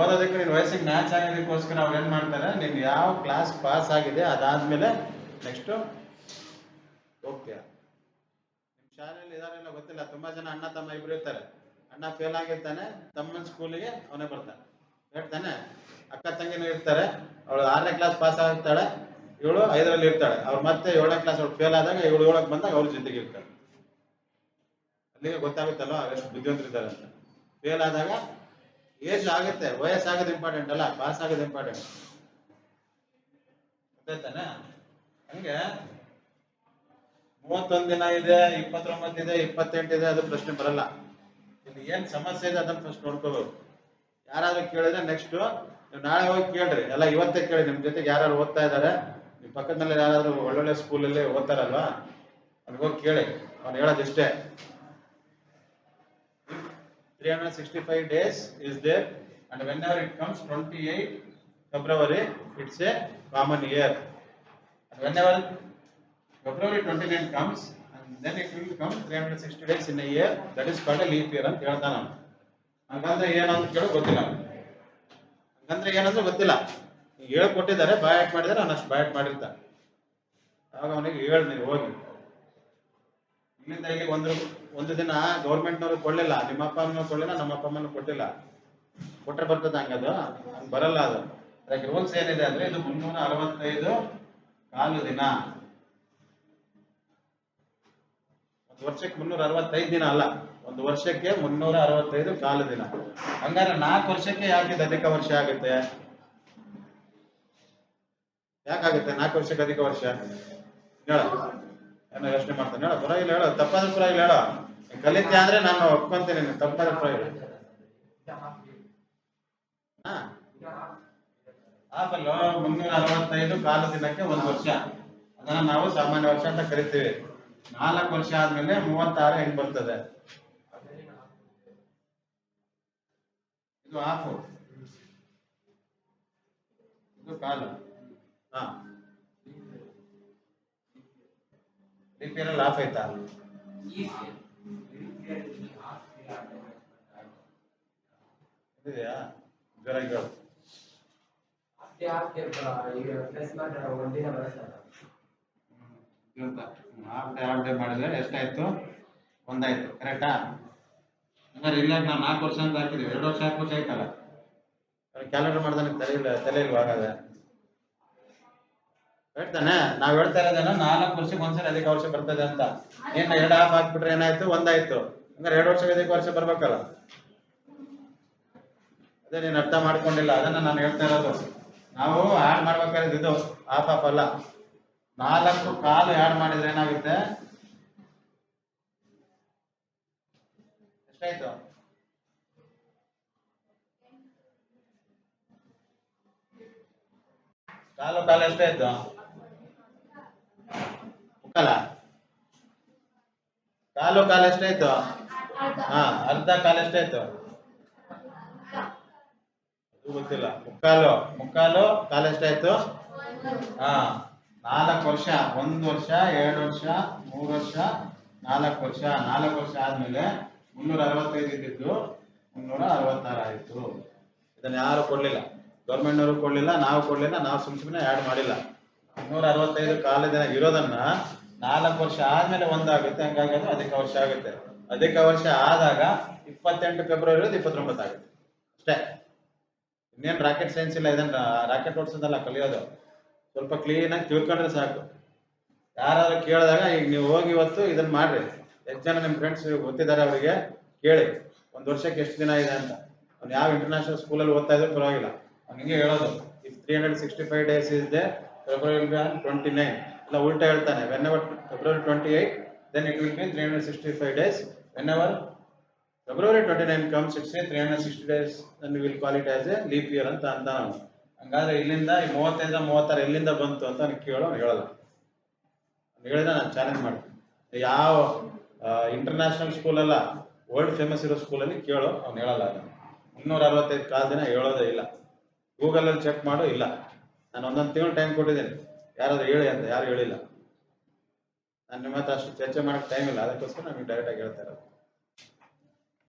ಓದೋದಕ್ಕೆ ನೀನು ವಯಸ್ಸಿಗೆ ಮ್ಯಾಚ್ ಆಗೋದಕ್ಕೋಸ್ಕರ ಅವ್ರು ಏನು ಮಾಡ್ತಾರೆ, ನೀನು ಯಾವ ಕ್ಲಾಸ್ ಪಾಸ್ ಆಗಿದೆ ಅದಾದ್ಮೇಲೆ ನೆಕ್ಸ್ಟು ಹೋಗ್ತೀಯ ನಿಮ್ಮ ಶಾಲೆಯಲ್ಲಿ ಇದಾರೆಲ್ಲ ಗೊತ್ತಿಲ್ಲ, ತುಂಬಾ ಜನ ಅಣ್ಣ ತಮ್ಮ ಇಬ್ರು ಇರ್ತಾರೆ. ಅಣ್ಣ ಫೇಲ್ ಆಗಿರ್ತಾನೆ, ತಮ್ಮನ ಸ್ಕೂಲಿಗೆ ಅವನೇ ಬರ್ತಾನೆ. ಹೇಳ್ತಾನೆ, ಅಕ್ಕ ತಂಗಿನೂ ಇರ್ತಾರೆ, ಅವಳು ಆರನೇ ಕ್ಲಾಸ್ ಪಾಸ್ ಆಗ್ತಾಳೆ, ಇವಳು ಐದರಲ್ಲಿ ಇರ್ತಾಳೆ. ಅವ್ರು ಮತ್ತೆ ಏಳನೇ ಕ್ಲಾಸ್ ಅವ್ಳು ಫೇಲ್ ಆದಾಗ ಇವಳು ಏಳಕ್ಕೆ ಬಂದಾಗ ಅವ್ರ ಜೊತೆಗೆ ಇರ್ತಾಳೆ. ಅಲ್ಲಿಗೆ ಗೊತ್ತಾಗುತ್ತಲ್ವ, ಎಷ್ಟು ಬುದ್ಧಿವಂತರಿದ್ದಾರೆ ಅಂತ ಫೇಲ್ ಆದಾಗ ಏಜ್ ಆಗುತ್ತೆ, ವಯಸ್ಸಾಗೋದು ಇಂಪಾರ್ಟೆಂಟ್ ಅಲ್ಲ ಪಾಸ್ ಆಗೋದು ಇಂಪಾರ್ಟೆಂಟ್ ಗೊತ್ತಾಯ್ತಾನೆ? ಹಂಗೆ. ಮೂವತ್ತೊಂದ್ ದಿನ ಇದೆ ಇಪ್ಪತ್ತೊಂಬತ್ತು ಇದೆ, ಇಪ್ಪತ್ತೆಂಟು ಇದೆ, ಅದು ಪ್ರಶ್ನೆ ಬರಲ್ಲ. ಇಲ್ಲಿ ಏನ್ ಸಮಸ್ಯೆ ಇದೆ ಅದನ್ನ ಫಸ್ಟ್ ನೋಡ್ಕೋಬೇಕು. ಯಾರಾದ್ರೂ ಕೇಳಿದ್ರೆ ನೆಕ್ಸ್ಟ್ ನೀವು ನಾಳೆ ಹೋಗಿ ಕೇಳ್ರಿ. ಎಲ್ಲ ಇವತ್ತೇ ಕೇಳಿ, ನಿಮ್ ಜೊತೆಗೆ ಯಾರು ಓದ್ತಾ ಇದ್ದಾರೆ ನಿಮ್ ಪಕ್ಕದಲ್ಲಿ ಯಾರಾದ್ರೂ ಒಳ್ಳೊಳ್ಳೆ ಸ್ಕೂಲಲ್ಲಿ ಓದ್ತಾರಲ್ವಾ ಅವ್ನಿಗೆ ಹೋಗಿ ಕೇಳಿ. ಅವ್ನು ಹೇಳೋದಿಷ್ಟೇ. Three hundred sixty five days is there and whenever it comes twenty eight February it's a common year whenever February 29 comes, and then it will come 360 days in a year. That is called a leap year ಅಂತ ಹೇಳ್ತಾನ ಅವನು. ಹಂಗಂದ್ರೆ ಅಂತ ಕೇಳಿ, ಗೊತ್ತಿಲ್ಲ ಹಂಗಂದ್ರೆ ಏನಂದ್ರೆ ಗೊತ್ತಿಲ್ಲ. ಹೇಳ್ಕೊಟ್ಟಿದ್ದಾರೆ ಬಾಯಟ್ ಮಾಡಿದರೆ ಅವನು ಅಷ್ಟು ಬಾಯಟ್ ಮಾಡಿರ್ತಾನೆ. ಆಗ ಅವನಿಗೆ ಹೇಳಿ ನೀವು ಹೋಗಿ. ಇಲ್ಲಿಂದ ಇಲ್ಲಿ ಒಂದು ಒಂದು ದಿನ ಗೌರ್ಮೆಂಟ್ನವರು ಕೊಡ್ಲಿಲ್ಲ ನಿಮ್ಮ ಅಪ್ಪ ಅಮ್ಮನೂ ಕೊಡ್ಲಿಲ್ಲ ನಮ್ಮ ಅಪ್ಪ ಅಮ್ಮನೂ ಕೊಟ್ಟಿಲ್ಲ. ಕೊಟ್ಟರೆ ಬರ್ತದ ಹಂಗದು ಹಂಗ್ ಬರಲ್ಲ ಅದು. ಅದಕ್ಕೆ ರೂಲ್ಸ್ ಏನಿದೆ ಅಂದ್ರೆ ಇದು ಮುನ್ನೂರ ಅರವತ್ತೈದು ಕಾಲು ದಿನ. ಒಂದು ವರ್ಷಕ್ಕೆ ಮುನ್ನೂರ ಅರವತ್ತೈದು ದಿನ ಅಲ್ಲ, ಒಂದು ವರ್ಷಕ್ಕೆ ಮುನ್ನೂರ ಅರವತ್ತೈದು ಕಾಲು ದಿನ. ಹಂಗಾದ್ರೆ ನಾಲ್ಕು ವರ್ಷಕ್ಕೆ ಯಾಕೆ ಇದು ಅಧಿಕ ವರ್ಷ ಆಗುತ್ತೆ? ಯಾಕಾಗುತ್ತೆ ನಾಲ್ಕು ವರ್ಷಕ್ಕೆ ಅಧಿಕ ವರ್ಷ? ಹೇಳ. ಏನೋ ಯೋಚನೆ ಮಾಡ್ತಾನೆ ಹೇಳ ಪರವಾಗಿಲ್ಲ ಹೇಳ ತಪ್ಪಾದ್ರೆ ಪರವಾಗಿಲ್ಲ ಹೇಳ. ಕಲಿತೆ ಅಂದ್ರೆ ನಾನು ಒಪ್ಕೊಂತೀನಿ, ನೀನು ತಪ್ಪಾದ್ರೆ ಪರವಾಗಿಲ್ಲ ಆಪಲ್ಲು ಮುನ್ನೂರ ಅರವತ್ತೈದು ಕಾಲು ದಿನಕ್ಕೆ ಒಂದು ವರ್ಷ. ಅದನ್ನ ನಾವು ಸಾಮಾನ್ಯ ವರ್ಷ ಅಂತ ಕರಿತೀವಿ. ನಾಲ್ಕು ವರ್ಷ ಆದ್ಮೇಲೆ ಮೂವತ್ತಾರು ಹೆಂಗ್ ಬರ್ತದೆ? ಇದು ಹಾಫ್ ಇದು ಕಾಲು. ಹಾ. ಲಿಪಿಯರಲ್ಲಿ ಆಫ್ ಆಯ್ತಾ? ಇದೆಯಾ ಜೋರಾಗಿ ಹೇಳು. ಹಾಫ್ ಡೇ ಹಾಫ್ ಡೇ ಮಾಡಿದ್ರೆ ಎಷ್ಟಾಯ್ತು? ಒಂದಾಯ್ತು ಕರೆಕ್ಟಾ ಹಂಗಾರೆ ಇಲ್ಲ ನಾವು ನಾಲ್ಕು ವರ್ಷ ಅಂತ ಹಾಕಿದ್ವಿ ಎರಡು ವರ್ಷ ಆಯ್ತಲ್ಲ? ಕ್ಯಾಲೆಂಡರ್ ಮಾಡ್ದಾನೆ ತಲೆ ಇಲ್ಲ ತಲೆ ಇಲ್ವಾ ಹಾಗಾದ್ರೆ ಹೇಳ್ತಾನೆ, ನಾವ್ ಹೇಳ್ತಾ ಇರೋದೇನೋ ನಾಲ್ಕು ವರ್ಷಕ್ಕೆ ಒಂದ್ಸರಿ ಅಧಿಕ ವರ್ಷ ಬರ್ತದೆ ಅಂತ. ಏನ್ ಎರಡು ಹಾಫ್ ಹಾಕ್ಬಿಟ್ರೆ ಏನಾಯ್ತು? ಒಂದಾಯ್ತು. ಅಂದ್ರೆ ಎರಡು ವರ್ಷಕ್ಕೆ ಅಧಿಕ ವರ್ಷ ಬರ್ಬೇಕಲ್ಲ. ಅದೇ ನೀನ್ ಅರ್ಥ ಮಾಡ್ಕೊಂಡಿಲ್ಲ, ಅದನ್ನ ನಾನು ಹೇಳ್ತಾ ಇರೋದು. ನಾವು ಆಡ್ ಮಾಡ್ಬೇಕಾದ್ರೆ ಇದು ಹಾಫ್ ಹಾಫ್ ಅಲ್ಲ. ನಾಲ್ಕು ಕಾಲು ಆಡ್ ಮಾಡಿದ್ರೆ ಏನಾಗುತ್ತೆ? ಎಷ್ಟಾಯ್ತು? ಕಾಲು ಕಾಲು ಎಷ್ಟಾಯ್ತು? ಮುಕ್ಕಲ ಕಾಲು ಕಾಲು ಎಷ್ಟಾಯ್ತು? ಹಾ, ಅರ್ಧ ಕಾಲು ಎಷ್ಟಾಯ್ತು? ಗೊತ್ತಿಲ್ಲ. ಮುಕ್ಕಾಲು ಮುಕ್ಕಾಲು ಕಾಲು ಎಷ್ಟಾಯ್ತು? ಹಾ, ನಾಲ್ಕು ವರ್ಷ, ಒಂದು ವರ್ಷ, ಎರಡು ವರ್ಷ, ಮೂರು ವರ್ಷ, ನಾಲ್ಕು ವರ್ಷ ನಾಲ್ಕು ವರ್ಷ ಆದ್ಮೇಲೆ ಮುನ್ನೂರ ಅರವತ್ತೈದು ಇದ್ದಿದ್ದು, ಮುನ್ನೂರ ಅರವತ್ತಾರು ಆಯ್ತು. ಇದನ್ನ ಯಾರು ಕೊಡ್ಲಿಲ್ಲ? ಗೌರ್ಮೆಂಟ್ನವರು ಕೊಡ್ಲಿಲ್ಲ, ನಾವು ಕೊಡ್ಲಿಲ್ಲ, ನಾವು ಸುಮ್ ಸುಮ್ಮನೆ ಆ್ಯಡ್ ಮಾಡಿಲ್ಲ. ಮುನ್ನೂರ ಅರವತ್ತೈದು ಕಾಲದ ದಿನ ಇರೋದನ್ನ ನಾಲ್ಕು ವರ್ಷ ಆದ್ಮೇಲೆ ಒಂದಾಗುತ್ತೆ, ಹಂಗಾಗಿ ಅದು ಅಧಿಕ ವರ್ಷ ಆಗುತ್ತೆ. ಅಧಿಕ ವರ್ಷ ಆದಾಗ ಇಪ್ಪತ್ತೆಂಟು ಫೆಬ್ರವರಿ ಇಪ್ಪತ್ತೊಂಬತ್ತು ಆಗುತ್ತೆ. ಅಷ್ಟೇ. ಇನ್ನೇನು ರಾಕೆಟ್ ಸೈನ್ಸ್ ಇಲ್ಲ, ಇದನ್ನ ರಾಕೆಟ್ ಓಡಿಸೋದಲ್ಲ, ಕಲಿಯೋದು. ಸ್ವಲ್ಪ ಕ್ಲೀನ್ ಆಗಿ ತಿಳ್ಕೊಂಡ್ರೆ ಸಾಕು. ಯಾರಾದ್ರೂ ಕೇಳಿದಾಗ, ಈಗ ನೀವು ಹೋಗಿ ಇವತ್ತು ಇದನ್ನ ಮಾಡ್ರಿ. ಎಷ್ಟು ಜನ ನಿಮ್ಮ ಫ್ರೆಂಡ್ಸ್ ಗೊತ್ತಿದ್ದಾರೆ ಅವರಿಗೆ? ಕೇಳಿ. ಒಂದು ವರ್ಷಕ್ಕೆ ಎಷ್ಟು ದಿನ ಇದೆ ಅಂತ. ಅವ್ನು ಯಾವ ಇಂಟರ್ನ್ಯಾಷನಲ್ ಸ್ಕೂಲಲ್ಲಿ ಓದ್ತಾ ಇದ್ರು ಪರವಾಗಿಲ್ಲ. ಅವ್ನು ಹಿಂಗೆ ಹೇಳೋದು if three hundred sixty five days is the February twenty nine ಇಲ್ಲ ಉಲ್ಟಾ ಹೇಳ್ತಾನೆ whenever February twenty eight then it will be three hundred sixty five days whenever February twenty nine comes it's three hundred sixty days and will call it as a leap year ಅಂತ ಅಂದ ಹಂಗಾದ್ರೆ ಇಲ್ಲಿಂದ ಈ ಮೂವತ್ತೈದ ಮೂವತ್ತಾರು ಎಲ್ಲಿಂದ ಬಂತು ಅಂತ ನಾನು ಕೇಳೋ ಅವ್ನು ಹೇಳಲ್ಲ ಹೇಳಿದ್ರೆ ನಾನು ಚಾಲೆಂಜ್ ಮಾಡ್ತೀನಿ. ಯಾವ ಇಂಟರ್ನ್ಯಾಷನಲ್ ಅಲ್ಲ ವರ್ಲ್ಡ್ ಫೇಮಸ್ ಇರೋ ಸ್ಕೂಲಲ್ಲಿ ಕೇಳೋ, ಅವ್ನು ಹೇಳಲ್ಲ ಮುನ್ನೂರ ಅರವತ್ತೈದು ಕಾಲ ದಿನ ಹೇಳೋದೇ ಇಲ್ಲ. ಗೂಗಲಲ್ಲಿ ಚೆಕ್ ಮಾಡೋ, ಇಲ್ಲ. ನಾನು ಒಂದೊಂದು ತಿಂಗಳು ಟೈಮ್ ಕೊಟ್ಟಿದ್ದೀನಿ. ಯಾರಾದ್ರೂ ಹೇಳಿ ಅಂತ, ಯಾರು ಹೇಳಿಲ್ಲ. ನಾನು ನಿಮ್ಮ ಅಷ್ಟು ಚರ್ಚೆ ಮಾಡಕ್ ಟೈಮ್ ಇಲ್ಲ, ಅದಕ್ಕೋಸ್ಕರ ನಮಗೆ ಡೈರೆಕ್ಟಾಗಿ ಹೇಳ್ತಾ ಇರೋದು.